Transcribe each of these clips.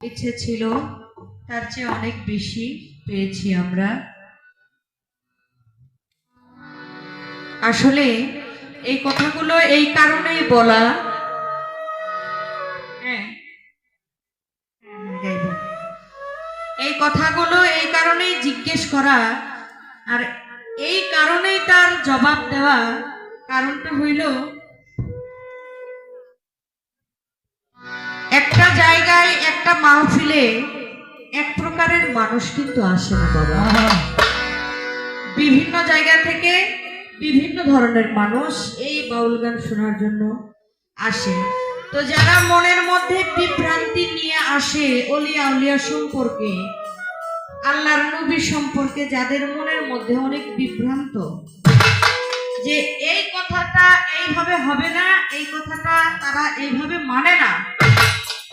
ইচ্ছে ছিল তার চেয়ে অনেক বেশি পেয়েছি আমরা। আসলে এই কথাগুলো এই কারণেই বলা। হ্যাঁ হ্যাঁ, এই কথাগুলো এই কারণেই জিজ্ঞেস করা আর এই কারণেই তার জবাব দেওয়া কারণটা হইল একটা জায়গায় একটা মাহফিলে এক প্রকারের মানুষ কিন্তু আসে না বাবা। বিভিন্ন জায়গা থেকে বিভিন্ন ধরনের মানুষ এই বাউল গান শোনার জন্য আসে তো যারা মনের মধ্যে বিভ্রান্তি নিয়ে আসে অলিয়া উলিয়া সম্পর্কে, আল্লাহর নবী সম্পর্কে যাদের মনের মধ্যে অনেক বিভ্রান্ত, যে এই কথাটা এইভাবে হবে না, এই কথাটা তারা এইভাবে মানে না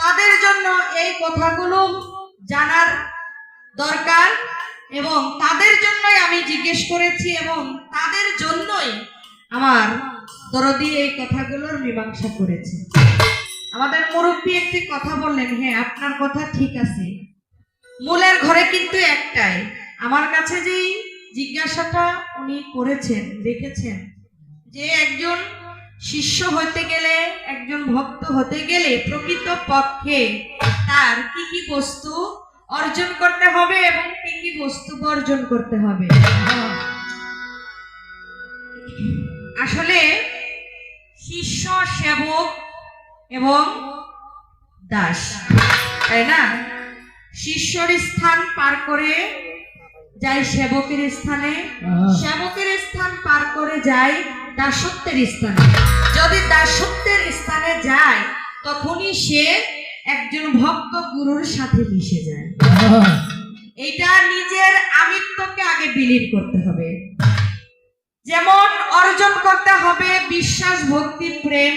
তাদের জন্য এই কথাগুলো জানার দরকার এবং তাদের জন্যই আমি জিজ্ঞেস করেছি এবং তাদের জন্যই আমার দরদি এই কথাগুলোর মীমাংসা করেছে। আমাদের মুরব্বী একটি কথা বললেন হ্যাঁ আপনার কথা ঠিক আছে। মূলের ঘরে কিন্তু একটাই। আমার কাছে যেই জিজ্ঞাসাটা উনি করেছেন, রেখেছেন যে একজন শিষ্য হতে গেলে একজন ভক্ত হতে গেলে প্রকৃত পক্ষে তার কি কি বস্তু অর্জন করতে হবে এবং কি কি বস্তু বর্জন করতে হবে? আসলে শিষ্য সেবক এবং দাস তাই না? শিষ্যর স্থান পার করে যায় সেবকের স্থানে। সেবকের স্থান পার করে যায় দাসত্বের স্থানে। যদি দাসত্বের স্থানে যায়, তখনই সে একজন ভক্ত গুরুর সাথে মিশে যায়। এটা নিজের আমিত্বকে আগে বিলীন করতে হবে। যেমন অর্জন করতে হবে বিশ্বাস, ভক্তি, প্রেম।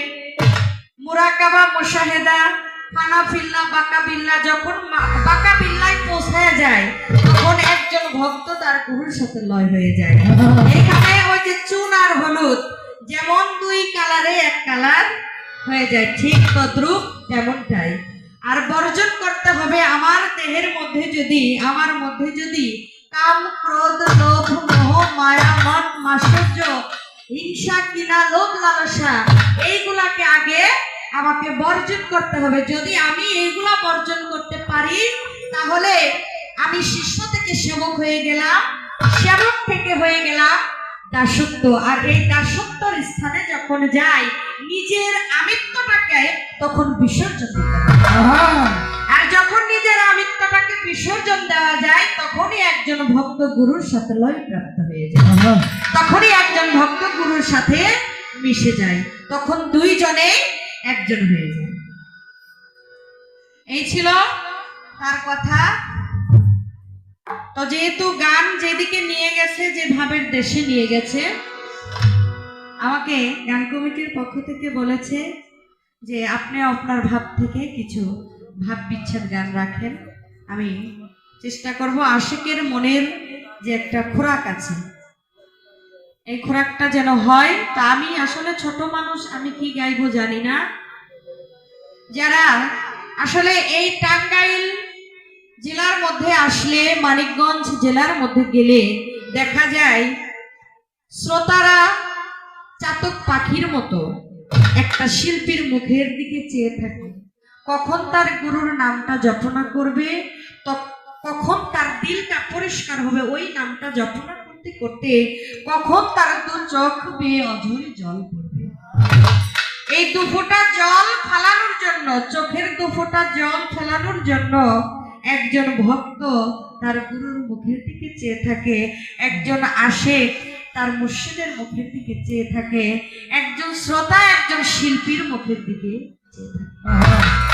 মুরাকাবা, মুশাহেদা, ফানাফিল্লা, বাকাবিল্লা, যখন মা- বাকাবিল্লায় পৌঁছায় যায়, তখন একজন ভক্ত তার গুরুর সাথে লয় হয়ে যায়। এখানে ওই যে চুন আর হলুদ, যেমন দুই কালারে এক কালার হয়ে যায়, ঠিক তদ্রুপ তেমনটাই আর বর্জন করতে হবে আমার দেহের মধ্যে যদি, আমার মধ্যে যদি কাম, ক্রোধ, লোভ, মোহ, মায়া মত মাশ্চর্য হিংসা কিনা লোভ, লালসা, এইগুলাকে আগে আমাকে বর্জন করতে হবে। যদি আমি এইগুলা বর্জন করতে পারি, তাহলে আমি শিষ্য থেকে সেবক হয়ে গেলাম, সেবক থেকে হয়ে গেলাম দাসত্ব। আর এই দাসত্বর স্থানে যখন যাই, নিজের আমিত্বটাকে তখন বিসর্জন আর যখন নিজের আমিত্বটাকে বিসর্জন দেওয়া যায়, তখনই একজন ভক্ত গুরুর সাথে লয় প্রাপ্ত হয়ে যায়। তখনই একজন ভক্ত গুরুর সাথে মিশে যায়। তখন দুইজনে একজন হয়ে যায়। এই ছিল তার কথা। তো যেহেতু গান যেদিকে নিয়ে গেছে, যে ভাবের দেশে নিয়ে গেছে, আমাকে গান কমিটির পক্ষ থেকে বলেছে যে আপনি আপনার ভাব থেকে কিছু ভাব বিচ্ছেদ গান রাখেন। আমি চেষ্টা করব আশিকের মনের যে একটা খোরাক আছে। এই খোরাকটা যেন হয়, তা আমি আসলে ছোট মানুষ, আমি কি গাইবো জানি না। যারা আসলে এই টাঙ্গাইল জেলার মধ্যে আসলে, মানিকগঞ্জ জেলার মধ্যে গেলে দেখা যায় শ্রোতারা চাতক পাখির মতো একটা শিল্পীর মুখের দিকে চেয়ে থাকে। কখন তার গুরুর নামটা জপনা করবে কখন তার দিলটা পরিষ্কার হবে, ওই নামটা জপনা করতে করতে কখন তার দু চোখ বেয়ে অঝরে জল পড়বে। এই দু ফোঁটা জল ফেলানোর জন্য, চোখের দু ফোঁটা জল ফেলানোর জন্য একজন ভক্ত তার গুরুর মুখের দিকে চেয়ে থাকে, একজন আশেক তার মুর্শিদের মুখের দিকে চেয়ে থাকে, একজন শ্রোতা একজন শিল্পীর মুখের দিকে চেয়ে থাকে।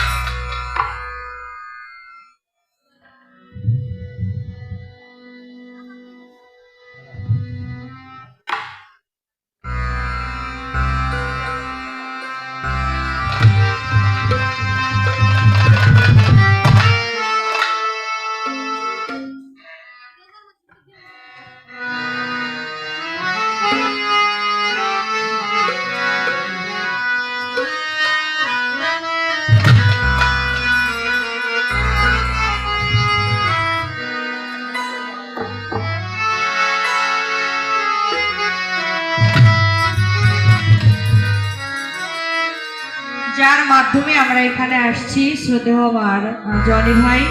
আমরা এখানে আসছি শ্রদ্ধেয় আমার জনি ভাই।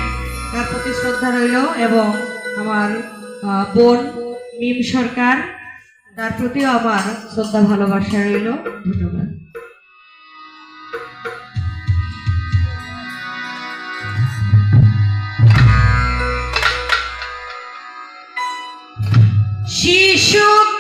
তার প্রতি শ্রদ্ধা রইল এবং আমার বোন মিম সরকার। তার প্রতিও আমার শ্রদ্ধা, ভালোবাসা রইল। ধন্যবাদ। শিশুকাল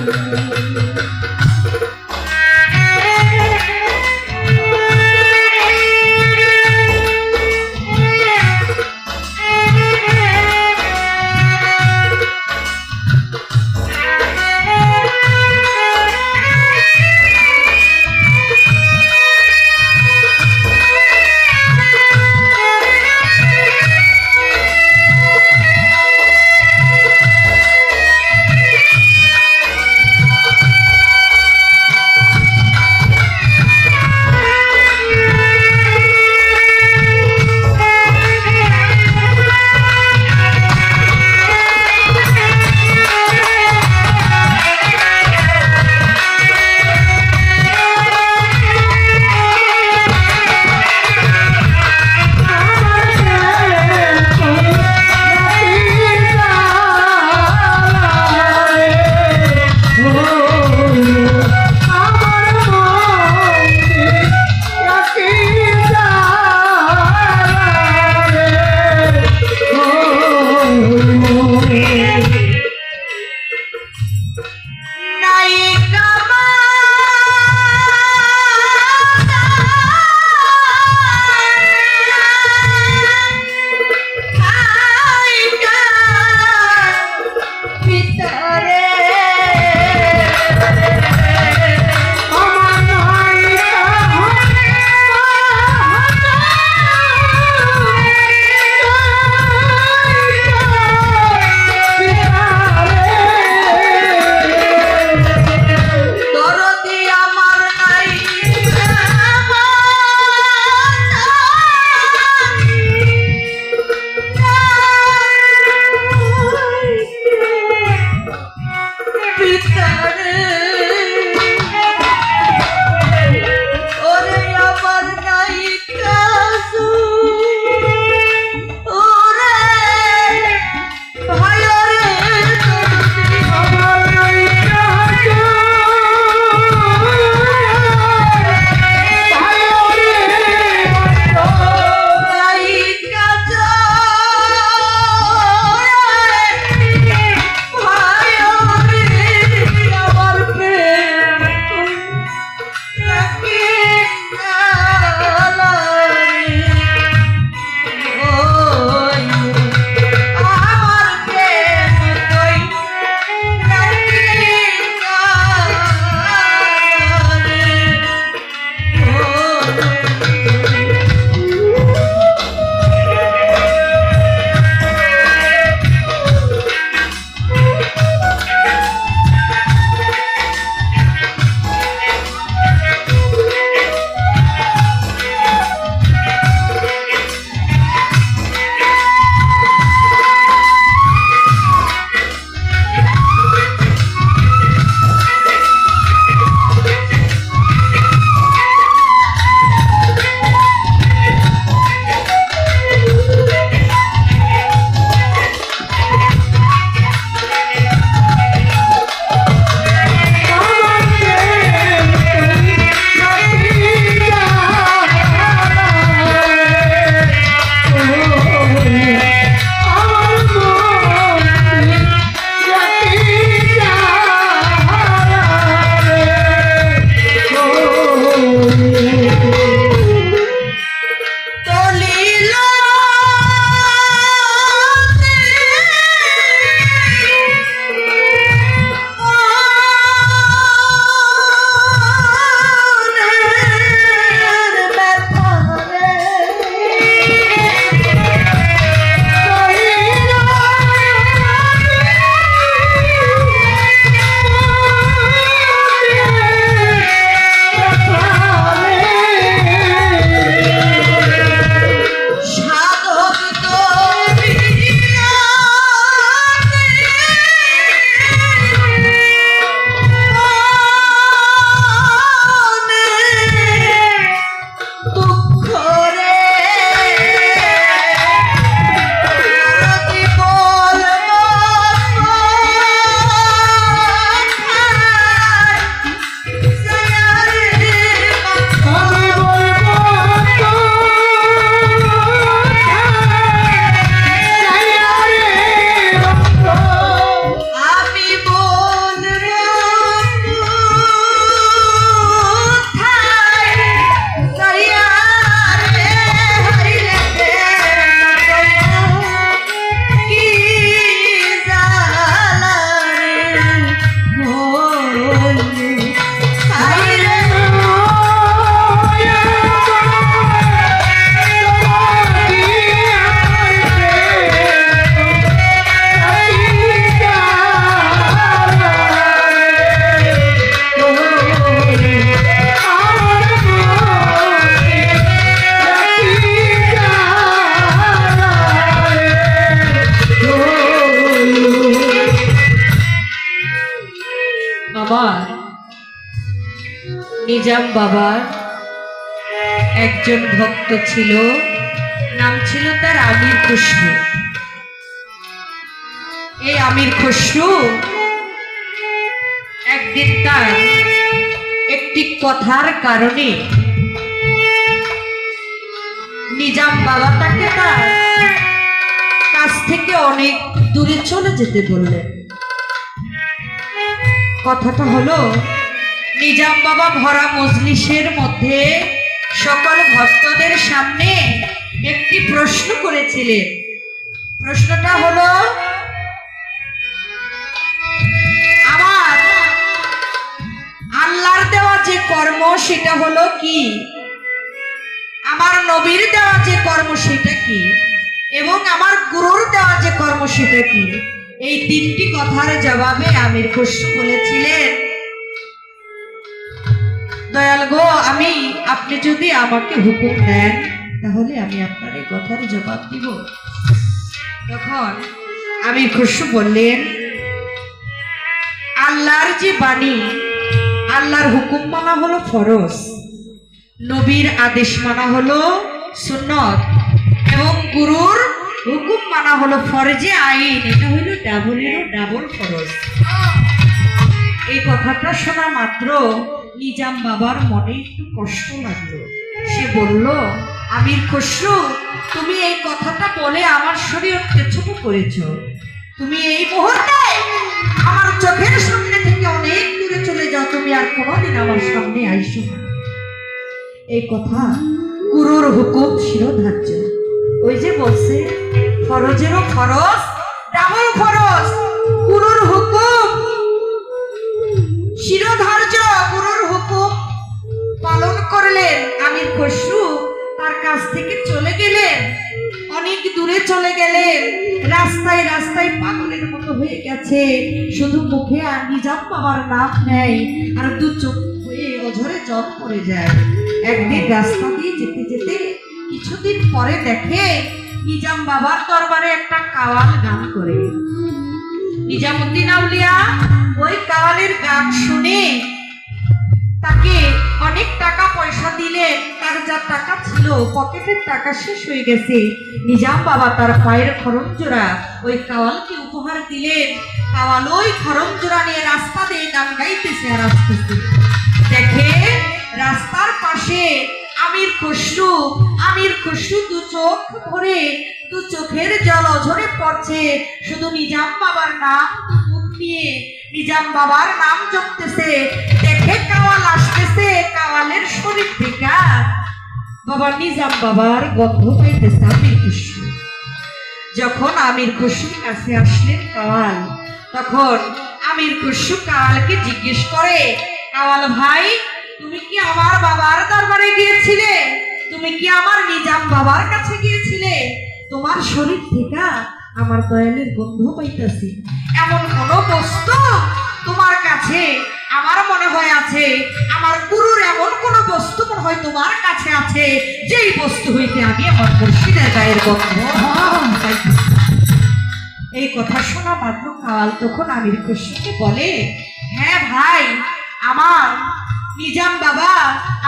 Música বাবার। একজন ভক্ত ছিল, নাম ছিল তার আমির খুশরু এই আমির খুশরু একদিন তার একটি কথার কারণে নিজাম বাবা তাকে তার কাছ থেকে অনেক দূরে চলে যেতে বললেন। কথাটা হলো নিজাম বাবা ভরা মজলিসের মধ্যে সকল ভক্তদের সামনে একটি প্রশ্ন করেছিলেন। প্রশ্নটা হলো, আমার আল্লাহর দেওয়া যে কর্ম, সেটা হলো কি? আমার নবীর দেওয়া যে কর্ম, সেটা কি? এবং আমার গুরুর দেওয়া যে কর্ম, সেটা কি? এই তিনটি কথার জবাবে আমির খসরু বলেছিলেন দয়াল গো, আমি, আপনি যদি আমাকে হুকুম দেন, তাহলে আমি আপনার এই কথার জবাব দিব। তখন আমি খসরু বললেন, আল্লাহর যে বাণী, আল্লাহর হুকুম মানা হলো ফরজ, নবীর আদেশ মানা হলো সুন্নত, এবং গুরুর হুকুম মানা হলো ফরজে আইন, এটা হলো ডাবলেরও ডাবল ফরজ। এই কথাটা শোনা মাত্র নিজাম বাবার মনে একটু কষ্ট লাগল। সে বলল, আমির খসরু, তুমি এই কথাটা বলে আমার শরীরকে ছোট করেছ। তুমি এই মুহূর্তে আমার চোখের সামনে থেকে অনেক দূরে চলে যাও, তুমি আর কোনোদিন আমার সামনে আইসো না। এই কথা গুরুর হুকুম শিরোধার্য। ওই যে বলছে, ফরজেরও ফরজ, ডাবল ফরজ। শিরোধার্য গুরুর হুকুম পালন করলেন আমির খসরু। তার কাছ থেকে চলে গেলেন, অনেক দূরে চলে গেলেন। রাস্তায় রাস্তায় পাগলের মতো হয়ে গেছে। শুধু মুখে আর নিজাম বাবার নাম নেয় আর দু চোখ হয়ে অঝরে জল পড়ে যায়। একদিন রাস্তা দিয়ে যেতে যেতে কিছুদিন পরে দেখে নিজাম বাবার দরবারে একটা কাওয়াল গান করে। নিজামুদ্দিন আউলিয়া ওই কাওয়ালের গান শুনে তাকে অনেক টাকা পয়সা দিলে, তার যা টাকা ছিল, পকেটের টাকা শেষ হয়ে গেছে। নিজাম বাবা তার পায়ের খরম জোড়া ওই কাওয়ালকে উপহার দিলেন কাওয়াল ওই খরম জোড়া নিয়ে রাস্তা দিয়ে গান গাইতেছে আর আসতেছে। দেখে রাস্তার পাশে আমির খসরু আমির খসরু দু চোখ ভরে, দু চোখের জল ঝরে পড়ছে। শুধু নিজাম বাবার নাম নিয়ে, নিজাম বাবার নাম জপতেছে। দেখে কাওয়াল আসতেছে, কাওয়ালের শরীর থেকে বাবা, নিজাম বাবার গন্ধ পাইতেছে আমির খসরু যখন আমির খসরুর কাছে আসলেন কাওয়াল, তখন আমির খসরু কাওয়ালকে জিজ্ঞেস করে, কাওয়াল ভাই তুমি কি আমার বাবার দরবারে গিয়েছিলে? তুমি কি আমার নিজাম বাবার কাছে গিয়েছিলে? তোমার শরীর থেকে আমার দয়ালের গন্ধ পাইতাছি। এমন কোন বস্তু তোমার কাছে আমার মনে হয় আছে? আমার গুরুর এমন কোন বস্তু মনে হয় তোমার কাছে আছে? যেই বস্তু হইতে আমি আমার মুর্শিদের গায়ের গন্ধ এই কথা শোনা মাত্র কাল তখন আমির খুশিকে বলে হ্যাঁ ভাই, আমার নিজাম বাবা,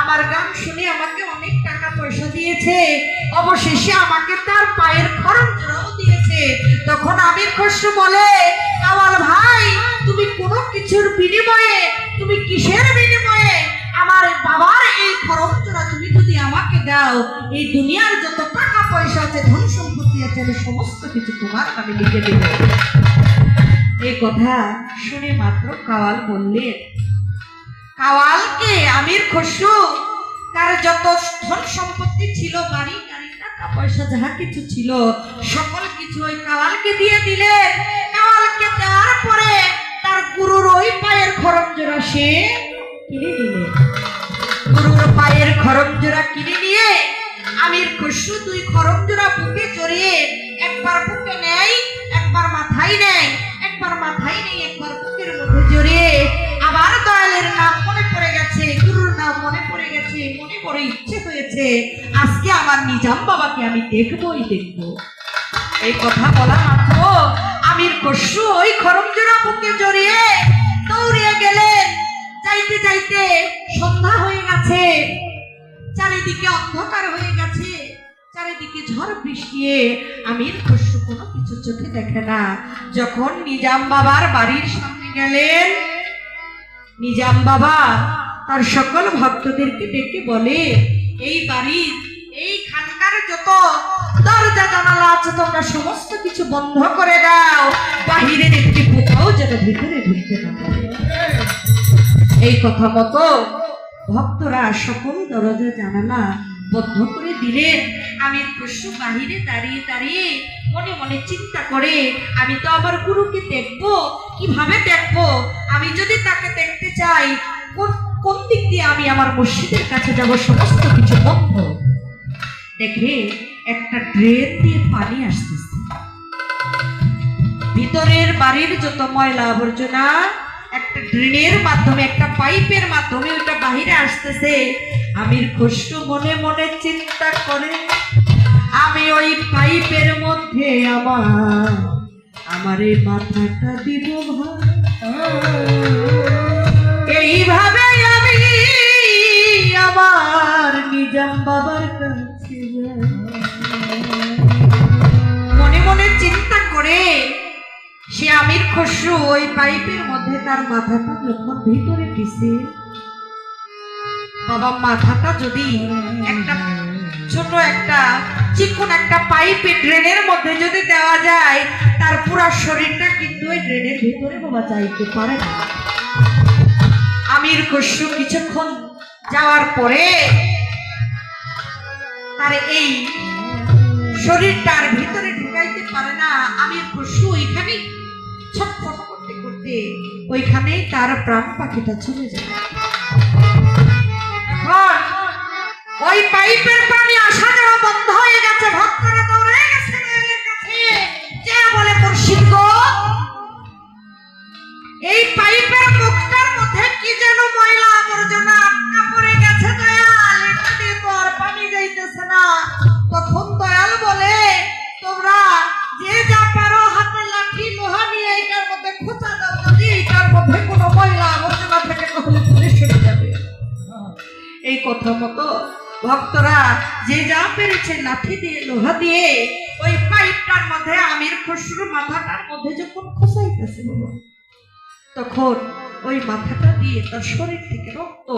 আমার গান শুনে আমাকে অনেক টাকা পয়সা দিয়েছে। অবশেষে আমাকে তার পায়ের খরচ জোড়াও দিয়েছে। তখন আমির খসরু বলে কাওয়াল ভাই, তুমি কোনো কিছুর বিনিময়ে, তুমি কিসের বিনিময়ে আমার বাবার এই খরচ জোড়া তুমি যদি আমাকে দাও, এই দুনিয়ার যত টাকা পয়সা আছে, ধন সম্পত্তি আছে, আমি সমস্ত কিছু তোমার আমি লিখে দেব। এই কথা শুনে মাত্র কাওয়াল বললেন কাওয়ালকে, আমির খসরু, তার যত ধন সম্পত্তি ছিল, বাড়ি, গাড়ি, টাকা, পয়সা, যাহা কিছু ছিল, সকল কিছু ওই কাওয়ালকে দিয়ে দিলেন কাওয়ালকে দেওয়ার পরে তার গুরুর ওই পায়ের খরম জোড়া সে কিনে দিলেন গুরুর পায়ের খরম জোড়া কিনে নিয়ে আমির খসরু দুই খরম জোড়া বুকে জড়িয়ে একবার বুকে নেয়, একবার মাথায় নেয়, একবার মাথায় নেই একবার বুকের মধ্যে জড়িয়ে আবার দয়ালের নাম হয়েছে, আজকে আমার নিজাম বাবাকে আমি দেখবই দেখব। এই কথা বলা মাত্র আমির খসরু ওই খরম জোড়া বুকে জড়িয়ে দৌড়িয়ে গেলেন। যাইতে যাইতে সন্ধ্যা হয়ে গেছে, চারিদিকে অন্ধকার হয়ে গেছে, চারিদিকে ঝড় বৃষ্টি আমির খসরু কোনো কিছু চোখে দেখে না। যখন নিজাম বাবার বাড়ির সামনে গেলেন, নিজাম বাবা তার সকল ভক্তদেরকে ডেকে বলে এই বাড়ির এই খানকার যত দরজা, জানালা আছে, তোমরা সমস্ত কিছু বন্ধ করে দাও। বাহিরের একটি পোকাও যেন ভিতরে ঢুকতে না এই কথা মতো ভক্তরা সকল দরজা, জানালা বন্ধ করে দিলেন। আমি খুশু বাহিরে দাঁড়িয়ে দাঁড়িয়ে মনে মনে চিন্তা করে, আমি তো আমার গুরুকে দেখব, কীভাবে দেখব? আমি যদি তাকে দেখতে চাই, কোন কোন দিক দিয়ে আমি আমার মসজিদের কাছে যাব, সমস্ত কিছু বন্ধ। দেখে একটা ড্রেন দিয়ে পানি আসতেছে। ভিতরের বাড়ির যত ময়লা আবর্জনা, একটা ড্রেনের মাধ্যমে, একটা পাইপের মাধ্যমে ওটা বাহিরে আসতেছে। আমির খসরু মনে মনে চিন্তা করে, আমি ওই পাইপের মধ্যে আমার আমার এই মাথাটা দিব। এইভাবে আমার নিজাম বাবার কাছে মনে মনে চিন্তা করে, সে আমির খসরু ওই পাইপের মধ্যে তার মাথাটা যখন ভিতরে দিছে বাবা মাথাটা যদি একটা ছোট একটা, চিকন একটা পাইপে ড্রেনের মধ্যে যদি দেওয়া যায়, তার পুরো শরীরটা কিন্তু ওই ড্রেনের ভিতরে বাবা যাইতে পারে না। আমির খসরু কিছুক্ষণ যাওয়ার পরে তার এই শরীরটার ভিতরে ঢুকাইতে পারে না আমির খসরু ওইখানেই ছটফট করতে করতে ওইখানেই তার প্রাণ পাখিটা চলে যায়। এখন ওই পাইপের পানি আসা যাওয়া বন্ধ হয়ে গেছে, ভক্তরা দৌড়ে গেছে যে বলে মুর্শিদ এই পাইপের মুখটার মধ্যে কি যেন ময়লা আবর্জনা না তখন দয়াল বলে তোমরা যে যা পারো হাতে লাঠি, লোহা নিয়ে এটার মধ্যে খোঁচা দাও যদি, এটার মধ্যে কোনো ময়লা আবর্জনা থেকে তাহলে পুড়ে সরে যাবে। এই কথা মতো ভক্তরা যে যা পেরেছে লাঠি দিয়ে, লোহা দিয়ে, ওই পাইপটার মধ্যে আমির খসরু মাথাটার মধ্যে যখন খোসাইতেছে তখন ওই মাথাটা দিয়ে তার শরীর থেকে রক্ত,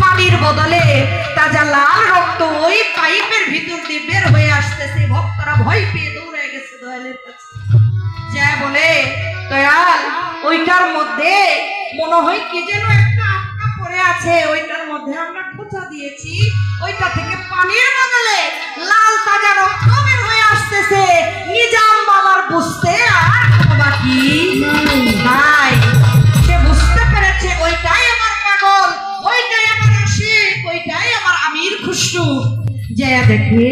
পানির বদলে তাজা লাল রক্ত ওই পাইপের ভিতর দিয়ে বের হয়ে আসতেছে। ভক্তরা ভয় পেয়ে দৌড়ে গেছে দয়ালের কাছে। যা বলে, দয়াল, ওইটার মধ্যে মনে হয় কি যেন একটা আটকা পড়ে আছে। ওইটার মধ্যে আমরা খোঁচা দিয়েছি। ওইটা থেকে পানির বদলে লাল তাজা রক্ত বের হয়ে আসতেছে। নিজাম বাবার বুঝতে আর বাকি নাই। আমির খুশরু যে দেখে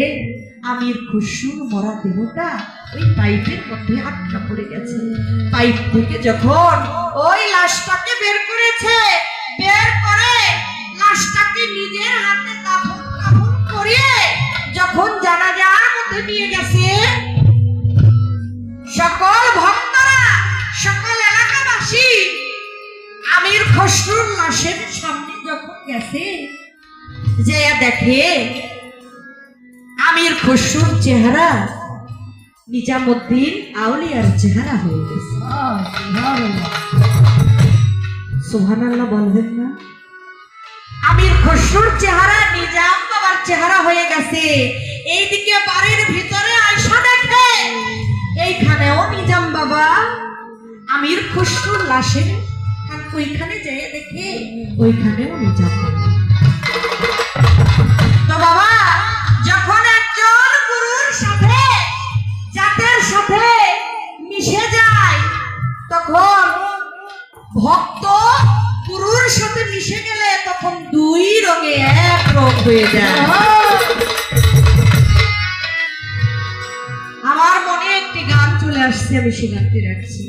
আমির খুশরুর মরা দেহটা ওই পাইপের মধ্যে আটকা পড়ে গেছে। পাইপ থেকে যখন ওই লাশটাকে বের করেছে, বের করে লাশটাকে নিজের হাতে দাফন কাফন করিয়ে যখন জানাজার মধ্যে নিয়ে গেছে, সকল ভক্তরা, সকল এলাকাবাসী আমির খসরুর লাশের সামনে যখন গেছে যে দেখে আমির খসরুর চেহারা নিজামুদ্দিন আউলিয়ার চেহারা হয়ে গেছে। সোহান আল্লাহ বলবেন না। আমির খসরুর চেহারা নিজাম বাবার চেহারা হয়ে গেছে। এইদিকে বাড়ির ভিতরে আয়সা দেখে। এইখানেও নিজাম বাবা আমির খসরুর লাশের ওইখানে যেয়ে দেখে, ওইখানেও নিজাম বাবা। বাবা, যখন একজন গুরুর সাথে, জাতের সাথে মিশে যায়, তখন ভক্ত গুরুর সাথে মিশে গেলে তখন দুই রঙে এক রং হয়ে যায়। আমার মনে একটি গান চলে আসছে, আমি সে রাখছি।